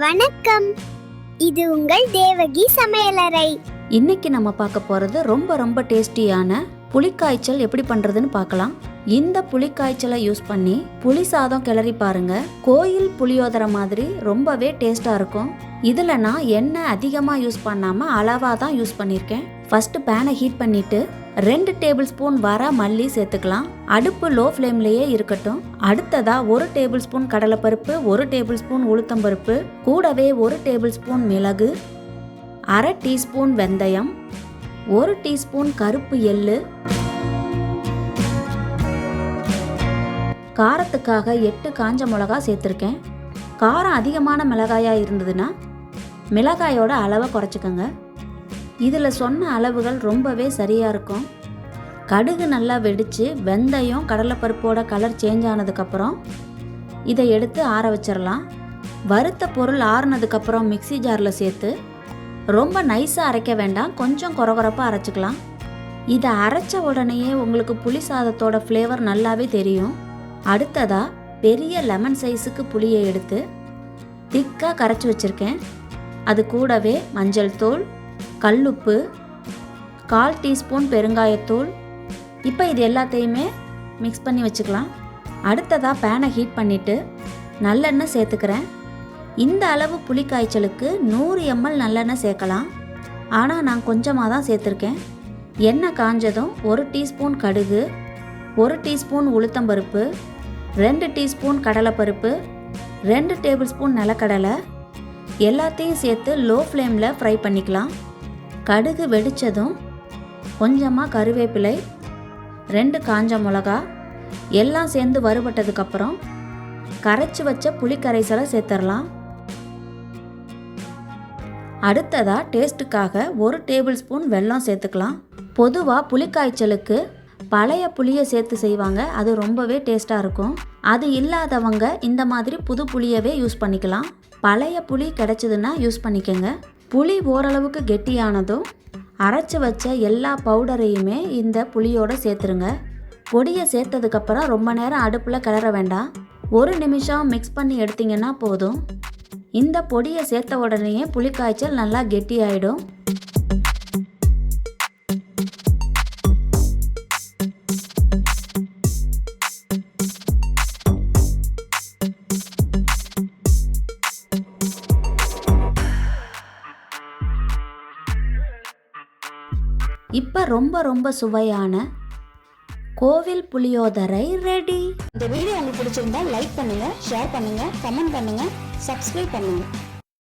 வணக்கம். இது உங்கள் தேவகி சமையலறை. இன்னைக்கு நம்ம பார்க்க போகிறது ரொம்ப ரொம்ப டேஸ்டியான புளிக்காய்ச்சல் எப்படி பண்ணுறதுன்னு பார்க்கலாம். இந்த புளிக்காய்ச்சலை யூஸ் பண்ணி புளி சாதம் கிளறி பாருங்க. கோயில் புளியோதரை மாதிரி ரொம்பவே டேஸ்டா இருக்கும். இதில் நான் எண்ணெய் அதிகமாக யூஸ் பண்ணாமல் அளவாக தான் யூஸ் பண்ணியிருக்கேன் ஃபஸ்ட்டு பேனை ஹீட் பண்ணிவிட்டு ரெண்டு டேபிள் ஸ்பூன் வர மல்லி சேர்த்துக்கலாம். அடுப்பு லோ ஃப்ளேம்லேயே இருக்கட்டும். அடுத்ததாக ஒரு டேபிள் ஸ்பூன் கடலைப்பருப்பு ஒரு டேபிள் ஸ்பூன் உளுத்தம்பருப்பு கூடவே ஒரு டேபிள் ஸ்பூன் மிளகு அரை டீஸ்பூன் வெந்தயம் ஒரு டீஸ்பூன் கருப்பு எள்ளு காரத்துக்காக எட்டு காஞ்ச மிளகா சேர்த்துருக்கேன். காரம் அதிகமான மிளகாயாக இருந்ததுன்னா மிளகாயோட அளவை குறைச்சிக்கோங்க. இதில் சொன்ன அளவுகள் ரொம்பவே சரியாக இருக்கும். கடுகு நல்லா வெடித்து வெந்தயம் கடலைப்பருப்போட கலர் சேஞ்ச் ஆனதுக்கப்புறம் இதை எடுத்து ஆற வச்சிடலாம் வறுத்த பொருள் ஆறுனதுக்கப்புறம் மிக்ஸி ஜாரில் சேர்த்து ரொம்ப நைஸாக அரைக்க வேண்டாம். கொஞ்சம் குறகுறப்பாக அரைச்சிக்கலாம். இதை அரைச்ச உடனேயே உங்களுக்கு புளி சாதத்தோட ஃப்ளேவர் நல்லாவே தெரியும். அடுத்ததாக பெரிய லெமன் சைஸுக்கு புளியை எடுத்து திக்காக கரைச்சி வச்சுருக்கேன். அது கூடவே மஞ்சள் தூள் கல்லுப்பு கால் டீஸ்பூன் பெருங்காயத்தூள். இப்போ இது எல்லாத்தையுமே மிக்ஸ் பண்ணி வச்சுக்கலாம். அடுத்ததாக பேனை ஹீட் பண்ணிவிட்டு நல்லெண்ணெய் சேர்த்துக்கிறேன். இந்த அளவு புளி காய்ச்சலுக்கு நூறு எம்எல் நல்லெண்ணெய் சேர்க்கலாம். ஆனால் நான் கொஞ்சமாக தான் சேர்த்துருக்கேன். எண்ணெய் காஞ்சதும் ஒரு டீஸ்பூன் கடுகு ஒரு டீஸ்பூன் உளுத்தம்பருப்பு ரெண்டு டீஸ்பூன் கடலைப்பருப்பு ரெண்டு டேபிள் ஸ்பூன் நிலக்கடலை எல்லாத்தையும் சேர்த்து லோ ஃப்ளேமில் ஃப்ரை பண்ணிக்கலாம். கடுகு வெடித்ததும் கொஞ்சமாக கருவேப்பிலை ரெண்டு காஞ்ச மிளகா எல்லாம் சேர்ந்து வறுபட்டதுக்கப்புறம் கரைச்சி வச்ச புளிக்கரைசலை சேர்த்துடலாம் அடுத்ததாக டேஸ்ட்டுக்காக ஒரு டேபிள் ஸ்பூன் வெல்லம் சேர்த்துக்கலாம். பொதுவாக புளிக்காய்ச்சலுக்கு பழைய புளியை சேர்த்து செய்வாங்க. அது ரொம்பவே டேஸ்ட்டாக இருக்கும். அது இல்லாதவங்க இந்த மாதிரி புது புளியவே யூஸ் பண்ணிக்கலாம். பழைய புளி கிடைச்சதுன்னா யூஸ் பண்ணிக்கோங்க. புளி ஓரளவுக்கு கெட்டியானதும் அரைச்சி வச்ச எல்லா பவுடரையுமே இந்த புளியோட சேர்த்துருங்க. பொடியை சேர்த்ததுக்கப்புறம் ரொம்ப நேரம் அடுப்பில் கிளற வேண்டாம். ஒரு நிமிஷம் மிக்ஸ் பண்ணி எடுத்தீங்கன்னா போதும். இந்த பொடியை சேர்த்த உடனேயே புளிக்காய்ச்சல் நல்லா கெட்டியாயிடும். இப்போ ரொம்ப ரொம்ப சுவையான கோவில் புளியோதரை ரெடி இந்த வீடியோ உங்களுக்கு பிடிச்சிருந்தா லைக் பண்ணுங்க ஷேர் பண்ணுங்க கமெண்ட் பண்ணுங்க சப்ஸ்கிரைப் பண்ணுங்க.